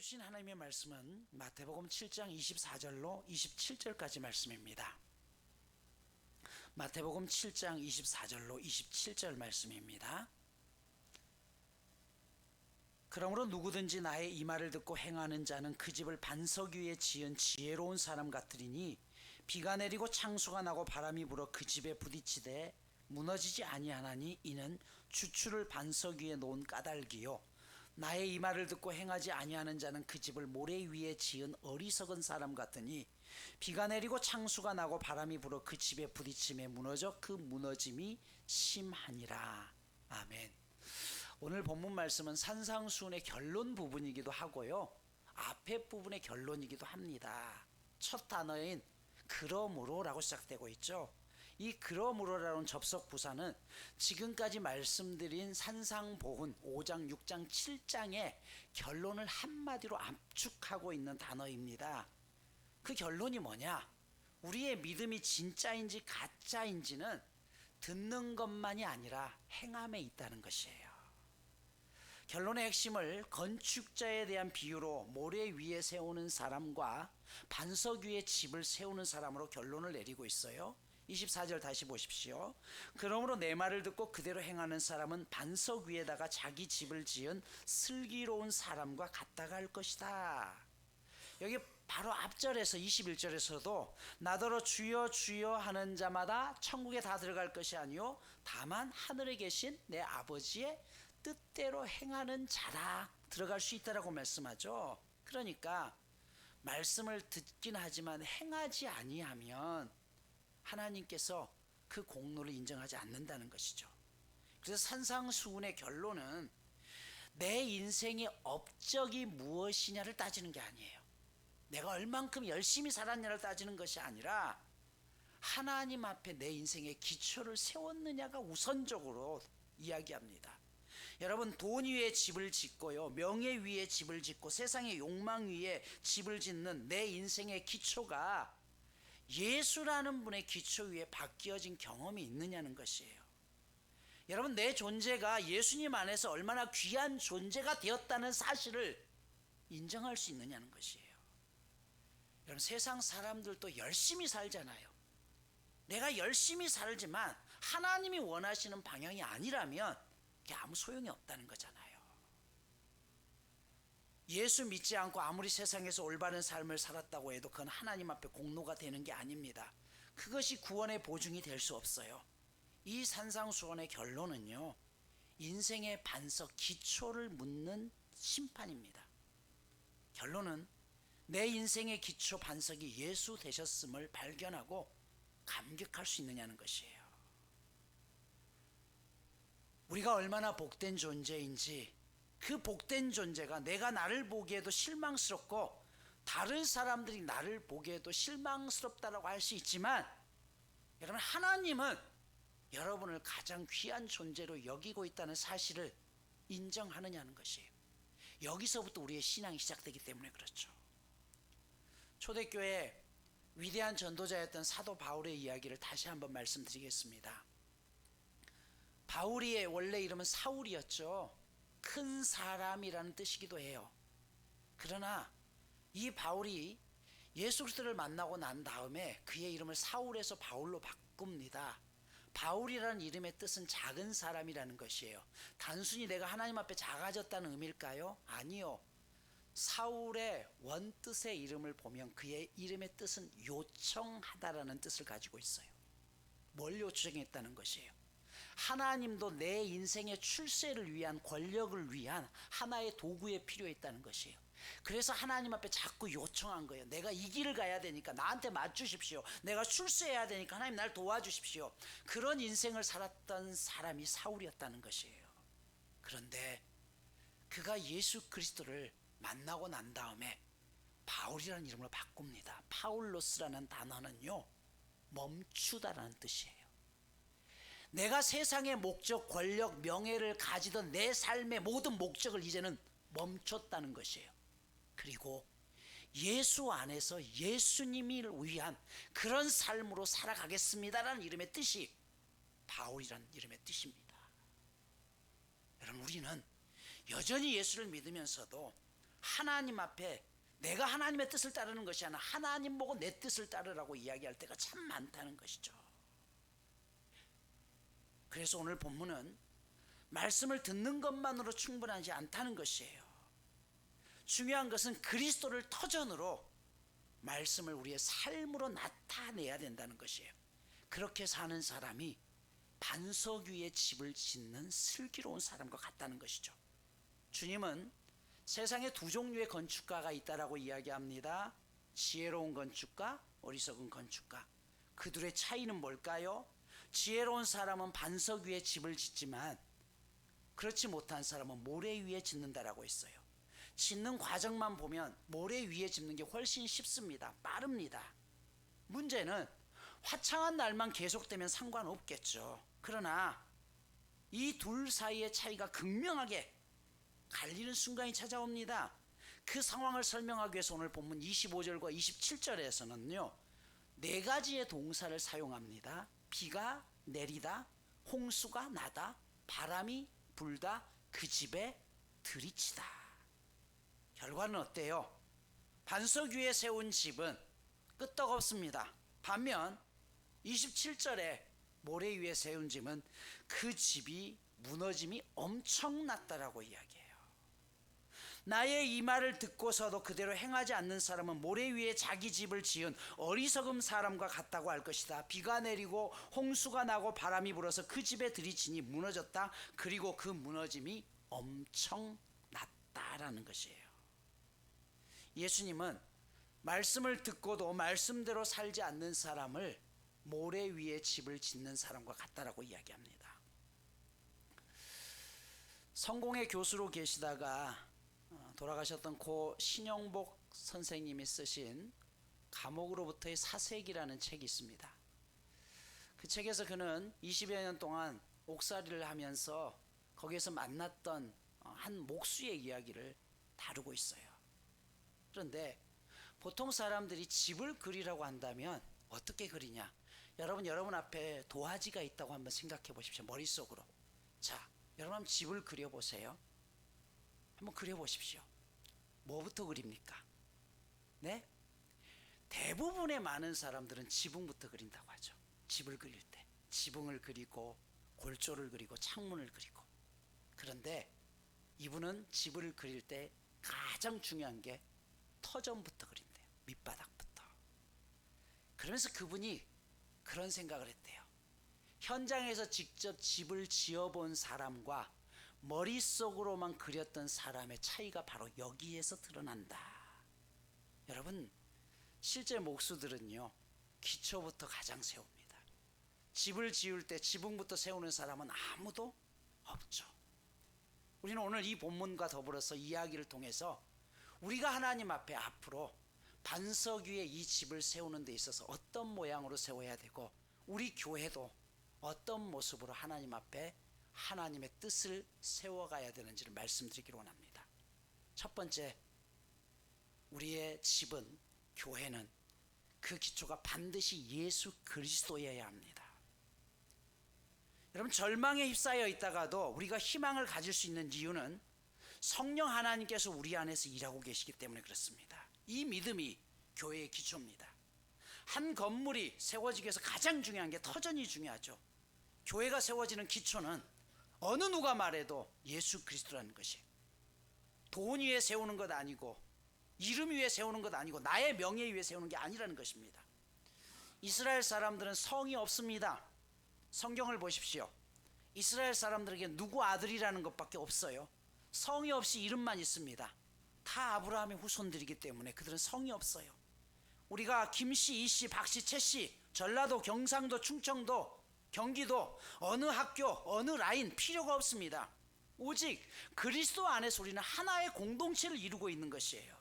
주신 하나님의 말씀은 마태복음 7장 24절로 27절까지 말씀입니다. 마태복음 7장 24절로 27절 말씀입니다. 그러므로 누구든지 나의 이 말을 듣고 행하는 자는 그 집을 반석 위에 지은 지혜로운 사람 같으리니 비가 내리고 창수가 나고 바람이 불어 그 집에 부딪히되 무너지지 아니하나니 이는 주추를 반석 위에 놓은 까닭이요 나의 이 말을 듣고 행하지 아니하는 자는 그 집을 모래 위에 지은 어리석은 사람 같으니 비가 내리고 창수가 나고 바람이 불어 그 집에 부딪힘에 무너져 그 무너짐이 심하니라 아멘. 오늘 본문 말씀은 산상수훈의 결론 부분이기도 하고요. 앞에 부분의 결론이기도 합니다. 첫 단어인 그러므로라고 시작되고 있죠. 이 그러므로라는 접속 부사는 지금까지 말씀드린 산상보훈 5장, 6장, 7장의 결론을 한마디로 압축하고 있는 단어입니다. 그 결론이 뭐냐? 우리의 믿음이 진짜인지 가짜인지는 듣는 것만이 아니라 행함에 있다는 것이에요. 결론의 핵심을 건축자에 대한 비유로 모래 위에 세우는 사람과 반석 위에 집을 세우는 사람으로 결론을 내리고 있어요. 24절 다시 보십시오. 그러므로 내 말을 듣고 그대로 행하는 사람은 반석 위에다가 자기 집을 지은 슬기로운 사람과 같다가 할 것이다. 여기 바로 앞절에서 21절에서도 나더러 주여 주여 하는 자마다 천국에 다 들어갈 것이 아니요 다만 하늘에 계신 내 아버지의 뜻대로 행하는 자라 들어갈 수 있다라고 말씀하죠. 그러니까 말씀을 듣긴 하지만 행하지 아니하면 하나님께서 그 공로를 인정하지 않는다는 것이죠. 그래서 산상수훈의 결론은 내 인생의 업적이 무엇이냐를 따지는 게 아니에요. 내가 얼만큼 열심히 살았냐를 따지는 것이 아니라 하나님 앞에 내 인생의 기초를 세웠느냐가 우선적으로 이야기합니다. 여러분 돈 위에 집을 짓고요 명예 위에 집을 짓고 세상의 욕망 위에 집을 짓는 내 인생의 기초가 예수라는 분의 기초 위에 바뀌어진 경험이 있느냐는 것이에요. 여러분 내 존재가 예수님 안에서 얼마나 귀한 존재가 되었다는 사실을 인정할 수 있느냐는 것이에요. 여러분 세상 사람들도 열심히 살잖아요. 내가 열심히 살지만 하나님이 원하시는 방향이 아니라면 그게 아무 소용이 없다는 거잖아요. 예수 믿지 않고 아무리 세상에서 올바른 삶을 살았다고 해도 그건 하나님 앞에 공로가 되는 게 아닙니다. 그것이 구원의 보증이 될 수 없어요. 이 산상수원의 결론은요. 인생의 반석 기초를 묻는 심판입니다. 결론은 내 인생의 기초 반석이 예수 되셨음을 발견하고 감격할 수 있느냐는 것이에요. 우리가 얼마나 복된 존재인지 그 복된 존재가 내가 나를 보기에도 실망스럽고 다른 사람들이 나를 보기에도 실망스럽다라고 할 수 있지만 여러분 하나님은 여러분을 가장 귀한 존재로 여기고 있다는 사실을 인정하느냐는 것이에요. 여기서부터 우리의 신앙이 시작되기 때문에 그렇죠. 초대교회 위대한 전도자였던 사도 바울의 이야기를 다시 한번 말씀드리겠습니다. 바울이의 원래 이름은 사울이었죠. 큰 사람이라는 뜻이기도 해요. 그러나 이 바울이 예수 그리스도를 만나고 난 다음에 그의 이름을 사울에서 바울로 바꿉니다. 바울이라는 이름의 뜻은 작은 사람이라는 것이에요. 단순히 내가 하나님 앞에 작아졌다는 의미일까요? 아니요. 사울의 원뜻의 이름을 보면 그의 이름의 뜻은 요청하다라는 뜻을 가지고 있어요. 뭘 요청했다는 것이에요? 하나님도 내 인생의 출세를 위한 권력을 위한 하나의 도구에 필요했다는 것이에요. 그래서 하나님 앞에 자꾸 요청한 거예요. 내가 이 길을 가야 되니까 나한테 맞주십시오. 내가 출세해야 되니까 하나님 날 도와주십시오. 그런 인생을 살았던 사람이 사울이었다는 것이에요. 그런데 그가 예수 그리스도를 만나고 난 다음에 바울이라는 이름으로 바꿉니다. 파울로스라는 단어는요, 멈추다라는 뜻이에요. 내가 세상의 목적, 권력, 명예를 가지던 내 삶의 모든 목적을 이제는 멈췄다는 것이에요. 그리고 예수 안에서 예수님을 위한 그런 삶으로 살아가겠습니다라는 이름의 뜻이 바울이라는 이름의 뜻입니다. 여러분, 우리는 여전히 예수를 믿으면서도 하나님 앞에 내가 하나님의 뜻을 따르는 것이 아니라 하나님 보고 내 뜻을 따르라고 이야기할 때가 참 많다는 것이죠. 그래서 오늘 본문은 말씀을 듣는 것만으로 충분하지 않다는 것이에요. 중요한 것은 그리스도를 터전으로 말씀을 우리의 삶으로 나타내야 된다는 것이에요. 그렇게 사는 사람이 반석 위에 집을 짓는 슬기로운 사람과 같다는 것이죠. 주님은 세상에 두 종류의 건축가가 있다라고 이야기합니다. 지혜로운 건축가, 어리석은 건축가. 그들의 차이는 뭘까요? 지혜로운 사람은 반석 위에 집을 짓지만 그렇지 못한 사람은 모래 위에 짓는다라고 했어요. 짓는 과정만 보면 모래 위에 짓는 게 훨씬 쉽습니다. 빠릅니다. 문제는 화창한 날만 계속되면 상관없겠죠. 그러나 이 둘 사이의 차이가 극명하게 갈리는 순간이 찾아옵니다. 그 상황을 설명하기 위해서 오늘 본문 25절과 27절에서는요. 네 가지의 동사를 사용합니다. 비가 내리다, 홍수가 나다, 바람이 불다, 그 집에 들이치다. 결과는 어때요? 반석 위에 세운 집은 끄떡없습니다. 반면 27절에 모래 위에 세운 집은 그 집이 무너짐이 엄청났다라고 이야기해요. 나의 이 말을 듣고서도 그대로 행하지 않는 사람은 모래 위에 자기 집을 지은 어리석음 사람과 같다고 할 것이다. 비가 내리고 홍수가 나고 바람이 불어서 그 집에 들이치니 무너졌다. 그리고 그 무너짐이 엄청났다라는 것이에요. 예수님은 말씀을 듣고도 말씀대로 살지 않는 사람을 모래 위에 집을 짓는 사람과 같다라고 이야기합니다. 성공의 교수로 계시다가 어, 돌아가셨던 고 신영복 선생님이 쓰신 감옥으로부터의 사색이라는 책이 있습니다. 그 책에서 그는 20여 년 동안 옥살이를 하면서 거기에서 만났던 어, 한 목수의 이야기를 다루고 있어요. 그런데 보통 사람들이 집을 그리라고 한다면 어떻게 그리냐? 여러분 여러분 앞에 도화지가 있다고 한번 생각해 보십시오. 머릿속으로. 자, 여러분 집을 그려 보세요. 한번 그려 보십시오. 뭐부터 그립니까? 네? 대부분의 많은 사람들은 지붕부터 그린다고 하죠. 집을 그릴 때 지붕을 그리고 골조를 그리고 창문을 그리고 그런데 이분은 집을 그릴 때 가장 중요한 게 터전부터 그린대요. 밑바닥부터. 그러면서 그분이 그런 생각을 했대요. 현장에서 직접 집을 지어본 사람과 머릿속으로만 그렸던 사람의 차이가 바로 여기에서 드러난다. 여러분, 실제 목수들은요, 기초부터 가장 세웁니다. 집을 지을 때 지붕부터 세우는 사람은 아무도 없죠. 우리는 오늘 이 본문과 더불어서 이야기를 통해서 우리가 하나님 앞에 앞으로 반석 위에 이 집을 세우는 데 있어서 어떤 모양으로 세워야 되고 우리 교회도 어떤 모습으로 하나님 앞에 하나님의 뜻을 세워가야 되는지를 말씀드리기로 원합니다. 첫 번째, 우리의 집은 교회는 그 기초가 반드시 예수 그리스도여야 합니다. 여러분 절망에 휩싸여 있다가도 우리가 희망을 가질 수 있는 이유는 성령 하나님께서 우리 안에서 일하고 계시기 때문에 그렇습니다. 이 믿음이 교회의 기초입니다. 한 건물이 세워지기 위해서 가장 중요한 게 터전이 중요하죠. 교회가 세워지는 기초는 어느 누가 말해도 예수 그리스도라는 것이 돈 위에 세우는 것 아니고 이름 위에 세우는 것 아니고 나의 명예 위에 세우는 게 아니라는 것입니다. 이스라엘 사람들은 성이 없습니다. 성경을 보십시오. 이스라엘 사람들에게 누구 아들이라는 것밖에 없어요. 성이 없이 이름만 있습니다. 다 아브라함의 후손들이기 때문에 그들은 성이 없어요. 우리가 김씨, 이씨, 박씨, 채씨, 전라도, 경상도, 충청도, 경기도 어느 학교, 어느 라인 필요가 없습니다. 오직 그리스도 안에서 우리는 하나의 공동체를 이루고 있는 것이에요.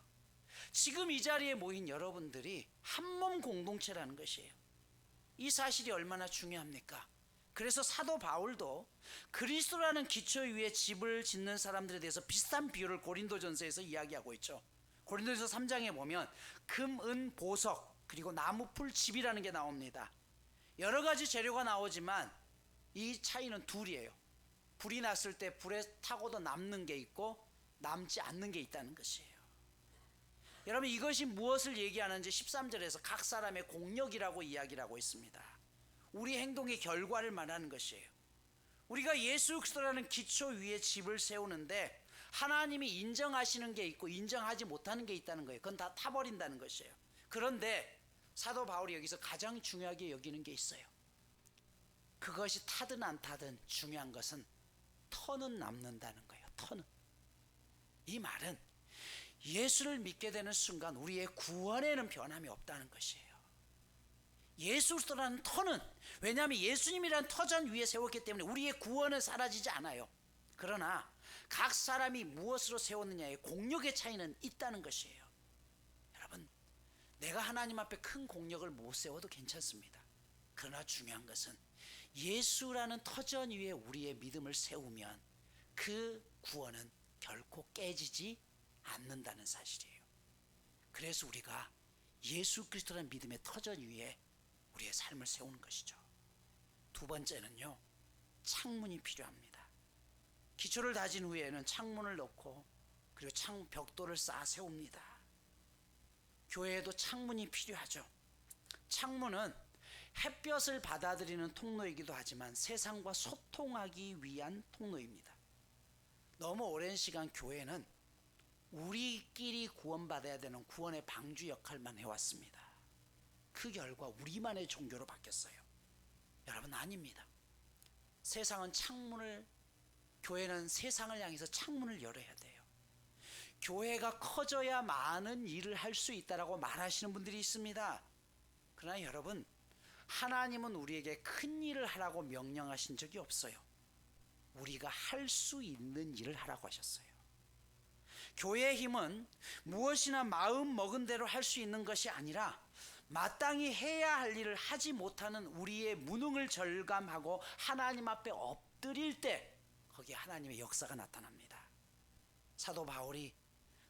지금 이 자리에 모인 여러분들이 한 몸 공동체라는 것이에요. 이 사실이 얼마나 중요합니까? 그래서 사도 바울도 그리스도라는 기초 위에 집을 짓는 사람들에 대해서 비슷한 비유를 고린도전서에서 이야기하고 있죠. 고린도전서 3장에 보면 금, 은, 보석 그리고 나무, 풀, 집이라는 게 나옵니다. 여러 가지 재료가 나오지만 이 차이는 둘이에요. 불이 났을 때 불에 타고도 남는 게 있고 남지 않는 게 있다는 것이에요. 여러분 이것이 무엇을 얘기하는지 13절에서 각 사람의 공력이라고 이야기를 하고 있습니다. 우리 행동의 결과를 말하는 것이에요. 우리가 예수 그리스도라는 기초 위에 집을 세우는데 하나님이 인정하시는 게 있고 인정하지 못하는 게 있다는 거예요. 그건 다 타버린다는 것이에요. 그런데 사도 바울이 여기서 가장 중요하게 여기는 게 있어요. 그것이 타든 안 타든 중요한 것은 터는 남는다는 거예요. 터는. 이 말은 예수를 믿게 되는 순간 우리의 구원에는 변함이 없다는 것이에요. 예수 그리스도라는 터는 왜냐하면 예수님이라는 터전 위에 세웠기 때문에 우리의 구원은 사라지지 않아요. 그러나 각 사람이 무엇으로 세웠느냐의 공력의 차이는 있다는 것이에요. 내가 하나님 앞에 큰 공력을 못 세워도 괜찮습니다. 그러나 중요한 것은 예수라는 터전 위에 우리의 믿음을 세우면 그 구원은 결코 깨지지 않는다는 사실이에요. 그래서 우리가 예수 그리스도라는 믿음의 터전 위에 우리의 삶을 세우는 것이죠. 두 번째는요, 창문이 필요합니다. 기초를 다진 후에는 창문을 넣고 그리고 창 벽돌을 쌓아 세웁니다. 교회에도 창문이 필요하죠. 창문은 햇볕을 받아들이는 통로이기도 하지만 세상과 소통하기 위한 통로입니다. 너무 오랜 시간 교회는 우리끼리 구원받아야 되는 구원의 방주 역할만 해왔습니다. 그 결과 우리만의 종교로 바뀌었어요. 여러분 아닙니다. 세상은 창문을 교회는 세상을 향해서 창문을 열어야 돼요. 교회가 커져야 많은 일을 할 수 있다라고 말하시는 분들이 있습니다. 그러나 여러분 하나님은 우리에게 큰 일을 하라고 명령하신 적이 없어요. 우리가 할 수 있는 일을 하라고 하셨어요. 교회의 힘은 무엇이나 마음 먹은 대로 할 수 있는 것이 아니라 마땅히 해야 할 일을 하지 못하는 우리의 무능을 절감하고 하나님 앞에 엎드릴 때 거기에 하나님의 역사가 나타납니다. 사도 바울이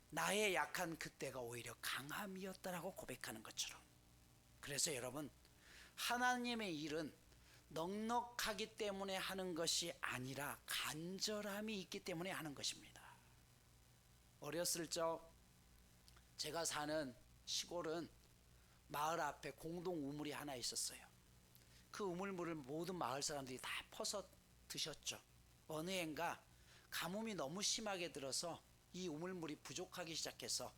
나의 약한 그때가 오히려 강함이었다라고 고백하는 것처럼 그래서 여러분 하나님의 일은 넉넉하기 때문에 하는 것이 아니라 간절함이 있기 때문에 하는 것입니다. 어렸을 적 제가 사는 시골은 마을 앞에 공동 우물이 하나 있었어요. 그 우물물을 모든 마을 사람들이 다 퍼서 드셨죠. 어느 해인가 가뭄이 너무 심하게 들어서 이 우물물이 부족하기 시작해서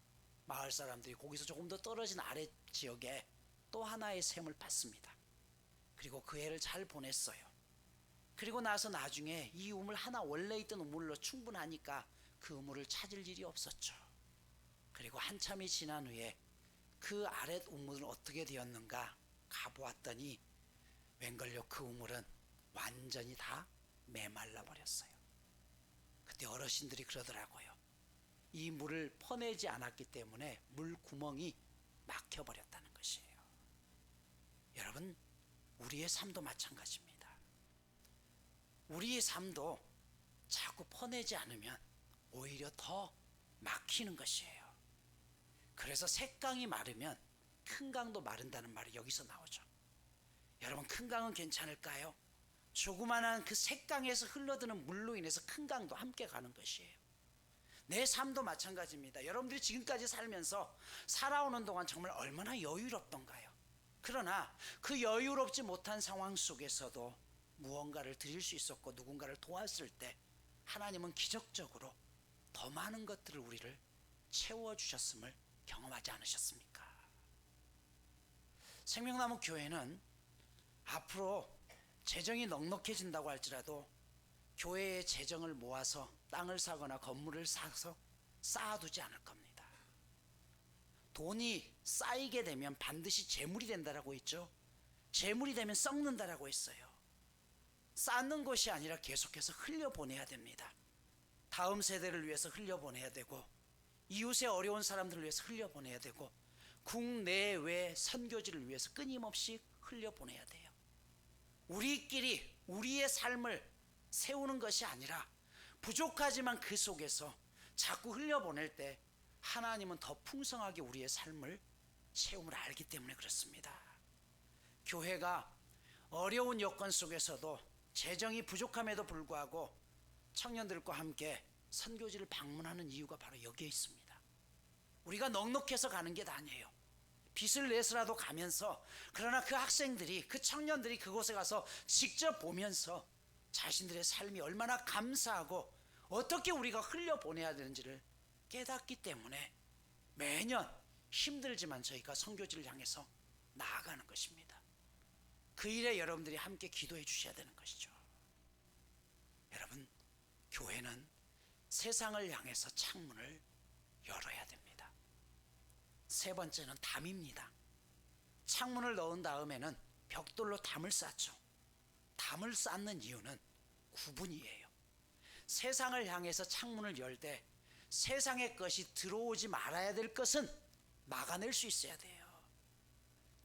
마을 사람들이 거기서 조금 더 떨어진 아래 지역에 또 하나의 샘을 팠습니다. 그리고 그 해를 잘 보냈어요. 그리고 나서 나중에 이 우물 하나 원래 있던 우물로 충분하니까 그 우물을 찾을 일이 없었죠. 그리고 한참이 지난 후에 그 아랫 우물은 어떻게 되었는가 가보았더니 웬걸요 그 우물은 완전히 다 메말라 버렸어요. 그때 어르신들이 그러더라고요. 이 물을 퍼내지 않았기 때문에 물 구멍이 막혀 버렸다는 것이에요. 여러분, 우리의 삶도 마찬가지입니다. 우리의 삶도 자꾸 퍼내지 않으면 오히려 더 막히는 것이에요. 그래서 색강이 마르면 큰 강도 마른다는 말이 여기서 나오죠. 여러분 큰 강은 괜찮을까요? 조그만한 그 색강에서 흘러드는 물로 인해서 큰 강도 함께 가는 것이에요. 내 삶도 마찬가지입니다. 여러분들이 지금까지 살면서 살아오는 동안 정말 얼마나 여유롭던가요? 그러나 그 여유롭지 못한 상황 속에서도 무언가를 드릴 수 있었고 누군가를 도왔을 때 하나님은 기적적으로 더 많은 것들을 우리를 채워주셨음을 경험하지 않으셨습니까? 생명나무 교회는 앞으로 재정이 넉넉해진다고 할지라도 교회의 재정을 모아서 땅을 사거나 건물을 사서 쌓아두지 않을 겁니다. 돈이 쌓이게 되면 반드시 재물이 된다라고 했죠. 재물이 되면 썩는다라고 했어요. 쌓는 것이 아니라 계속해서 흘려보내야 됩니다. 다음 세대를 위해서 흘려보내야 되고 이웃의 어려운 사람들을 위해서 흘려보내야 되고 국내외 선교지를 위해서 끊임없이 흘려보내야 돼요. 우리끼리 우리의 삶을 세우는 것이 아니라 부족하지만 그 속에서 자꾸 흘려보낼 때 하나님은 더 풍성하게 우리의 삶을 채움을 알기 때문에 그렇습니다. 교회가 어려운 여건 속에서도 재정이 부족함에도 불구하고 청년들과 함께 선교지를 방문하는 이유가 바로 여기에 있습니다. 우리가 넉넉해서 가는 게 아니에요. 빚을 내서라도 가면서 그러나 그 학생들이 그 청년들이 그곳에 가서 직접 보면서 자신들의 삶이 얼마나 감사하고 어떻게 우리가 흘려 보내야 되는지를 깨닫기 때문에 매년 힘들지만 저희가 선교지를 향해서 나아가는 것입니다. 그 일에 여러분들이 함께 기도해 주셔야 되는 것이죠. 여러분, 교회는 세상을 향해서 창문을 열어야 됩니다. 세 번째는 담입니다. 창문을 넣은 다음에는 벽돌로 담을 쌓죠. 담을 쌓는 이유는 구분이에요. 세상을 향해서 창문을 열 때 세상의 것이 들어오지 말아야 될 것은 막아낼 수 있어야 돼요.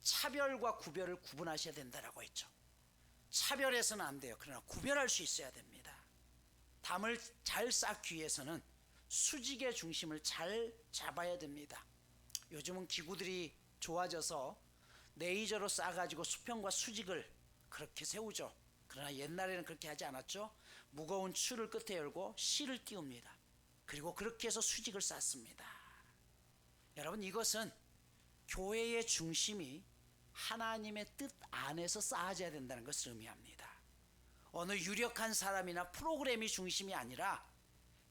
차별과 구별을 구분하셔야 된다라고 했죠. 차별해서는 안 돼요. 그러나 구별할 수 있어야 됩니다. 담을 잘 쌓기 위해서는 수직의 중심을 잘 잡아야 됩니다. 요즘은 기구들이 좋아져서 레이저로 쌓아가지고 수평과 수직을 그렇게 세우죠. 그러나 옛날에는 그렇게 하지 않았죠. 무거운 줄을 끝에 열고 실을 띄웁니다. 그리고 그렇게 해서 수직을 쌓습니다. 여러분 이것은 교회의 중심이 하나님의 뜻 안에서 쌓아져야 된다는 것을 의미합니다. 어느 유력한 사람이나 프로그램이 중심이 아니라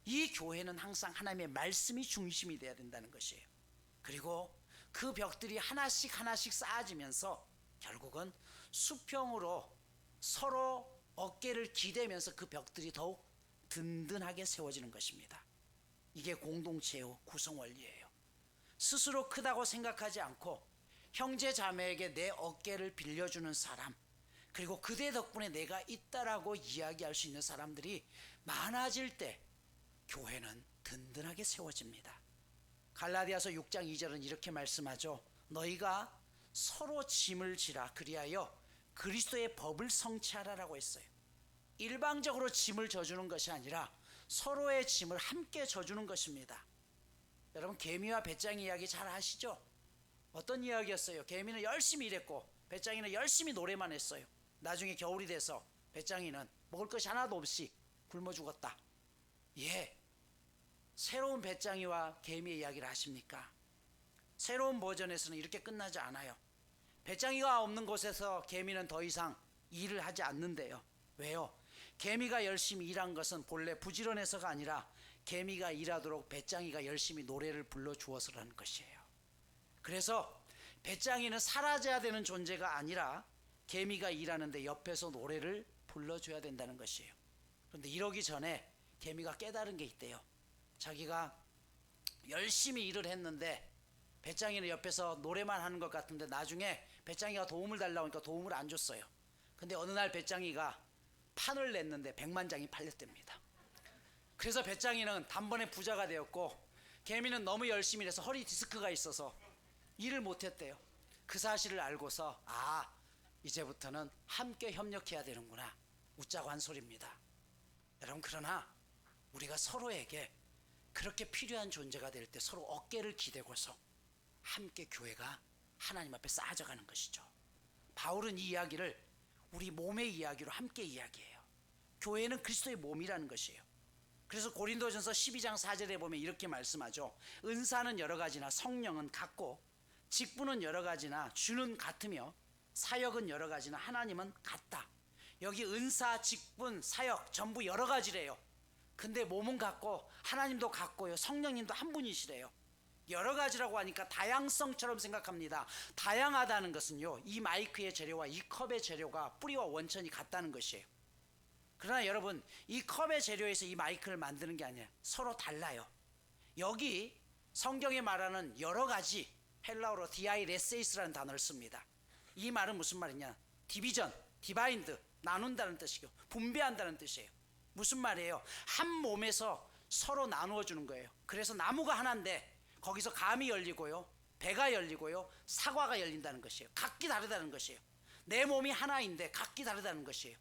이 교회는 항상 하나님의 말씀이 중심이 되어야 된다는 것이에요. 그리고 그 벽들이 하나씩 하나씩 쌓아지면서 결국은 수평으로 서로 어깨를 기대면서 그 벽들이 더욱 든든하게 세워지는 것입니다. 이게 공동체의 구성 원리예요. 스스로 크다고 생각하지 않고 형제 자매에게 내 어깨를 빌려주는 사람 그리고 그대 덕분에 내가 있다라고 이야기할 수 있는 사람들이 많아질 때 교회는 든든하게 세워집니다. 갈라디아서 6장 2절은 이렇게 말씀하죠. 너희가 서로 짐을 지라 그리하여 그리스도의 법을 성취하라라고 했어요. 일방적으로 짐을 져주는 것이 아니라 서로의 짐을 함께 져주는 것입니다. 여러분 개미와 배짱이 이야기 잘 아시죠? 어떤 이야기였어요? 개미는 열심히 일했고 배짱이는 열심히 노래만 했어요. 나중에 겨울이 돼서 배짱이는 먹을 것이 하나도 없이 굶어 죽었다. 예. 새로운 배짱이와 개미의 이야기를 아십니까? 새로운 버전에서는 이렇게 끝나지 않아요. 배짱이가 없는 곳에서 개미는 더 이상 일을 하지 않는데요. 왜요? 개미가 열심히 일한 것은 본래 부지런해서가 아니라 개미가 일하도록 배짱이가 열심히 노래를 불러 주어서라는 것이에요. 그래서 배짱이는 사라져야 되는 존재가 아니라 개미가 일하는데 옆에서 노래를 불러줘야 된다는 것이에요. 그런데 이러기 전에 개미가 깨달은 게 있대요. 자기가 열심히 일을 했는데 배짱이는 옆에서 노래만 하는 것 같은데 나중에 배짱이가 도움을 달라고 하니까 도움을 안 줬어요. 근데 어느 날 배짱이가 판을 냈는데 백만 장이 팔렸답니다. 그래서 배짱이는 단번에 부자가 되었고 개미는 너무 열심히 해서 허리 디스크가 있어서 일을 못했대요. 그 사실을 알고서 아 이제부터는 함께 협력해야 되는구나 웃자고 한 소리입니다. 여러분 그러나 우리가 서로에게 그렇게 필요한 존재가 될 때 서로 어깨를 기대고서 함께 교회가 하나님 앞에 쌓아져가는 것이죠. 바울은 이 이야기를 우리 몸의 이야기로 함께 이야기해요. 교회는 그리스도의 몸이라는 것이에요. 그래서 고린도전서 12장 4절에 보면 이렇게 말씀하죠. 은사는 여러 가지나 성령은 같고 직분은 여러 가지나 주는 같으며 사역은 여러 가지나 하나님은 같다. 여기 은사, 직분, 사역 전부 여러 가지래요. 근데 몸은 같고 하나님도 같고요. 성령님도 한 분이시래요. 여러 가지라고 하니까 다양성처럼 생각합니다. 다양하다는 것은요. 이 마이크의 재료와 이 컵의 재료가 뿌리와 원천이 같다는 것이에요. 그러나 여러분, 이 컵의 재료에서 이 마이크를 만드는 게 아니라 서로 달라요. 여기 성경에 말하는 여러 가지 헬라어로 디아이레세이스라는 단어를 씁니다. 이 말은 무슨 말이냐? 디비전, 디바인드, 나눈다는 뜻이고 분배한다는 뜻이에요. 무슨 말이에요? 한 몸에서 서로 나누어 주는 거예요. 그래서 나무가 하나인데 거기서 감이 열리고요. 배가 열리고요. 사과가 열린다는 것이에요. 각기 다르다는 것이에요. 내 몸이 하나인데 각기 다르다는 것이에요.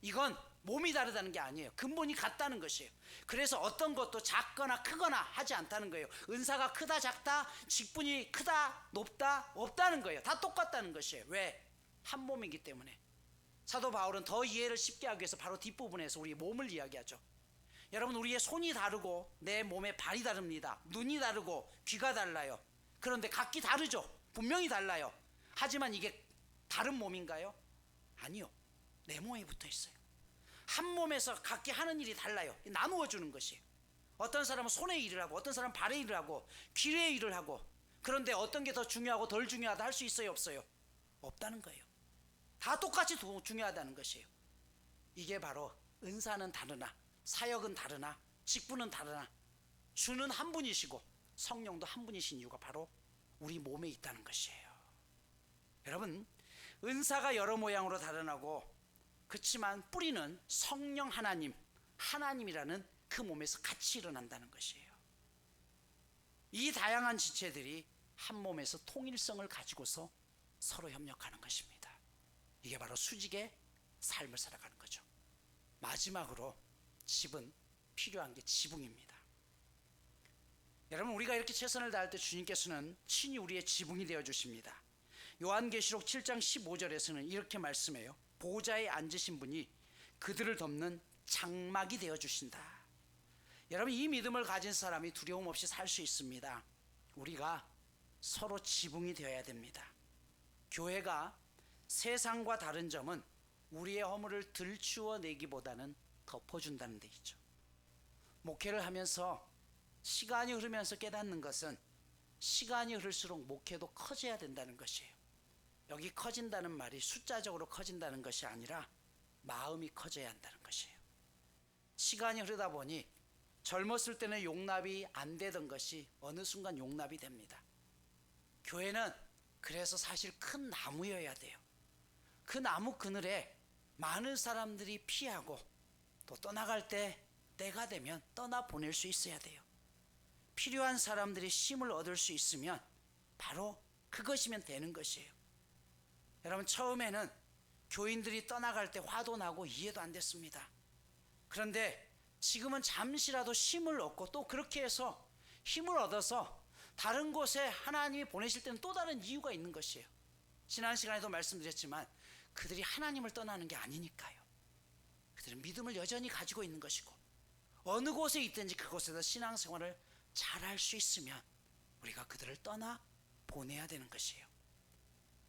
이건 몸이 다르다는 게 아니에요. 근본이 같다는 것이에요. 그래서 어떤 것도 작거나 크거나 하지 않다는 거예요. 은사가 크다 작다, 직분이 크다 높다 없다는 거예요. 다 똑같다는 것이에요. 왜? 한 몸이기 때문에. 사도 바울은 더 이해를 쉽게 하기 위해서 바로 뒷부분에서 우리 몸을 이야기하죠. 여러분 우리의 손이 다르고 내 몸의 발이 다릅니다. 눈이 다르고 귀가 달라요. 그런데 각기 다르죠. 분명히 달라요. 하지만 이게 다른 몸인가요? 아니요. 내 몸에 붙어 있어요. 한 몸에서 각기 하는 일이 달라요. 나누어 주는 것이에요. 어떤 사람은 손의 일을 하고 어떤 사람은 발의 일을 하고 귀의 일을 하고 그런데 어떤 게 더 중요하고 덜 중요하다 할 수 있어요 없어요? 없다는 거예요. 다 똑같이 도- 중요하다는 것이에요. 이게 바로 은사는 다르나 사역은 다르나 직분은 다르나 주는 한 분이시고 성령도 한 분이신 이유가 바로 우리 몸에 있다는 것이에요. 여러분 은사가 여러 모양으로 다르나고 그렇지만 뿌리는 성령 하나님 하나님이라는 그 몸에서 같이 일어난다는 것이에요. 이 다양한 지체들이 한 몸에서 통일성을 가지고서 서로 협력하는 것입니다. 이게 바로 수직의 삶을 살아가는 거죠. 마지막으로 집은 필요한 게 지붕입니다. 여러분 우리가 이렇게 최선을 다할 때 주님께서는 친히 우리의 지붕이 되어 주십니다. 요한계시록 7장 15절에서는 이렇게 말씀해요. 보좌에 앉으신 분이 그들을 덮는 장막이 되어 주신다. 여러분 이 믿음을 가진 사람이 두려움 없이 살 수 있습니다. 우리가 서로 지붕이 되어야 됩니다. 교회가 세상과 다른 점은 우리의 허물을 들추어 내기보다는 덮어준다는 데 있죠. 목회를 하면서 시간이 흐르면서 깨닫는 것은 시간이 흐를수록 목회도 커져야 된다는 것이에요. 여기 커진다는 말이 숫자적으로 커진다는 것이 아니라 마음이 커져야 한다는 것이에요. 시간이 흐르다 보니 젊었을 때는 용납이 안 되던 것이 어느 순간 용납이 됩니다. 교회는 그래서 사실 큰 나무여야 돼요. 그 나무 그늘에 많은 사람들이 피하고 또 떠나갈 때 때가 되면 떠나 보낼 수 있어야 돼요. 필요한 사람들이 힘을 얻을 수 있으면 바로 그것이면 되는 것이에요. 여러분 처음에는 교인들이 떠나갈 때 화도 나고 이해도 안 됐습니다. 그런데 지금은 잠시라도 힘을 얻고 또 그렇게 해서 힘을 얻어서 다른 곳에 하나님이 보내실 때는 또 다른 이유가 있는 것이에요. 지난 시간에도 말씀드렸지만 그들이 하나님을 떠나는 게 아니니까요. 그들은 믿음을 여전히 가지고 있는 것이고 어느 곳에 있든지 그곳에서 신앙생활을 잘할 수 있으면 우리가 그들을 떠나 보내야 되는 것이에요.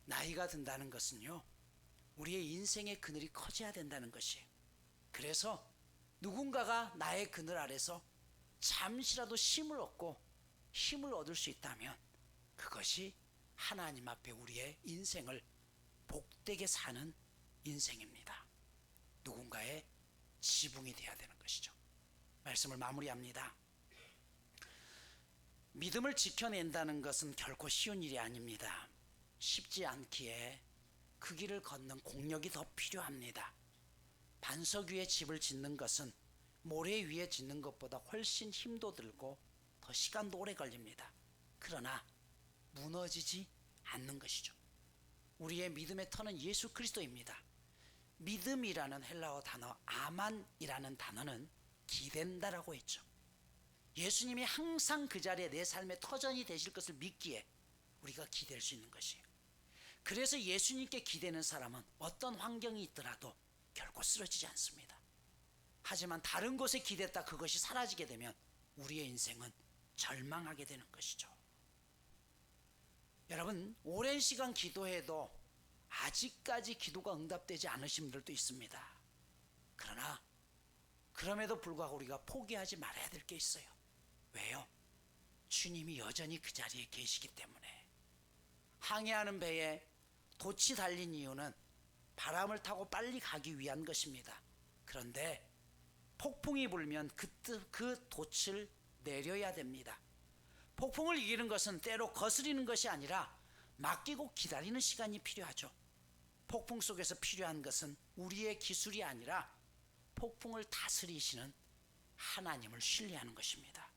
나이가 든다는 것은요. 우리의 인생의 그늘이 커져야 된다는 것이에요. 그래서 누군가가 나의 그늘 아래서 잠시라도 힘을 얻고 힘을 얻을 수 있다면 그것이 하나님 앞에 우리의 인생을 복되게 사는 인생입니다. 누군가의 지붕이 되어야 되는 것이죠. 말씀을 마무리합니다. 믿음을 지켜낸다는 것은 결코 쉬운 일이 아닙니다. 쉽지 않기에 그 길을 걷는 공력이 더 필요합니다. 반석 위에 집을 짓는 것은 모래 위에 짓는 것보다 훨씬 힘도 들고 더 시간도 오래 걸립니다. 그러나 무너지지 않는 것이죠. 우리의 믿음의 터는 예수 그리스도입니다. 믿음이라는 헬라어 단어 아만이라는 단어는 기댄다라고 했죠. 예수님이 항상 그 자리에 내 삶의 터전이 되실 것을 믿기에 우리가 기댈 수 있는 것이에요. 그래서 예수님께 기대는 사람은 어떤 환경이 있더라도 결코 쓰러지지 않습니다. 하지만 다른 곳에 기댔다 그것이 사라지게 되면 우리의 인생은 절망하게 되는 것이죠. 여러분, 오랜 시간 기도해도 아직까지 기도가 응답되지 않으신 분들도 있습니다. 그러나 그럼에도 불구하고 우리가 포기하지 말아야 될 게 있어요. 왜요? 주님이 여전히 그 자리에 계시기 때문에 항해하는 배에 돛이 달린 이유는 바람을 타고 빨리 가기 위한 것입니다. 그런데 폭풍이 불면 그, 뜨- 그 돛을 내려야 됩니다. 폭풍을 이기는 것은 때로 거스리는 것이 아니라 맡기고 기다리는 시간이 필요하죠. 폭풍 속에서 필요한 것은 우리의 기술이 아니라 폭풍을 다스리시는 하나님을 신뢰하는 것입니다.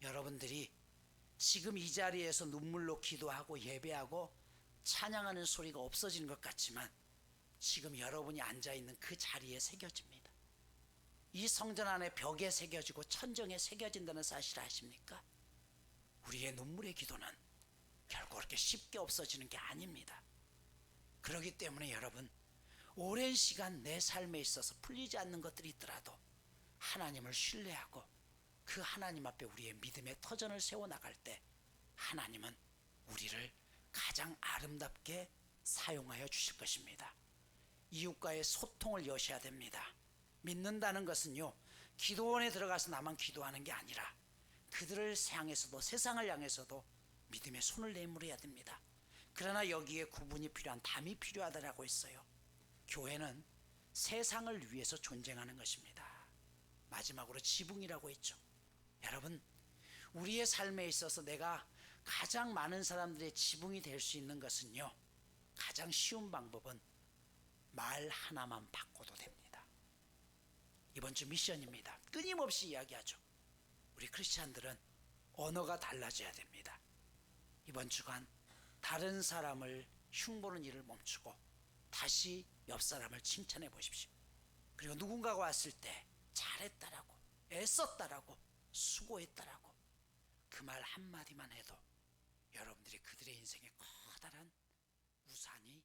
여러분들이 지금 이 자리에서 눈물로 기도하고 예배하고 찬양하는 소리가 없어지는 것 같지만 지금 여러분이 앉아 있는 그 자리에 새겨집니다. 이 성전 안에 벽에 새겨지고 천정에 새겨진다는 사실 아십니까? 우리의 눈물의 기도는 결코 그렇게 쉽게 없어지는 게 아닙니다. 그렇기 때문에 여러분 오랜 시간 내 삶에 있어서 풀리지 않는 것들이 있더라도 하나님을 신뢰하고 그 하나님 앞에 우리의 믿음의 터전을 세워 나갈 때 하나님은 우리를 가장 아름답게 사용하여 주실 것입니다. 이웃과의 소통을 여셔야 됩니다. 믿는다는 것은요, 기도원에 들어가서 나만 기도하는 게 아니라 그들을 향해서도 세상을 향해서도 믿음의 손을 내밀어야 됩니다. 그러나 여기에 구분이 필요한 담이 필요하다라고 했어요. 교회는 세상을 위해서 존재하는 것입니다. 마지막으로 지붕이라고 했죠. 여러분, 우리의 삶에 있어서 내가 가장 많은 사람들의 지붕이 될 수 있는 것은요, 가장 쉬운 방법은 말 하나만 바꿔도 됩니다. 이번 주 미션입니다. 끊임없이 이야기하죠. 우리 크리스찬들은 언어가 달라져야 됩니다. 이번 주간 다른 사람을 흉보는 일을 멈추고 다시 옆 사람을 칭찬해 보십시오. 그리고 누군가가 왔을 때 잘했다라고, 애썼다라고, 수고했다라고 그 말 한마디만 해도 여러분들이 그들의 인생에 커다란 우산이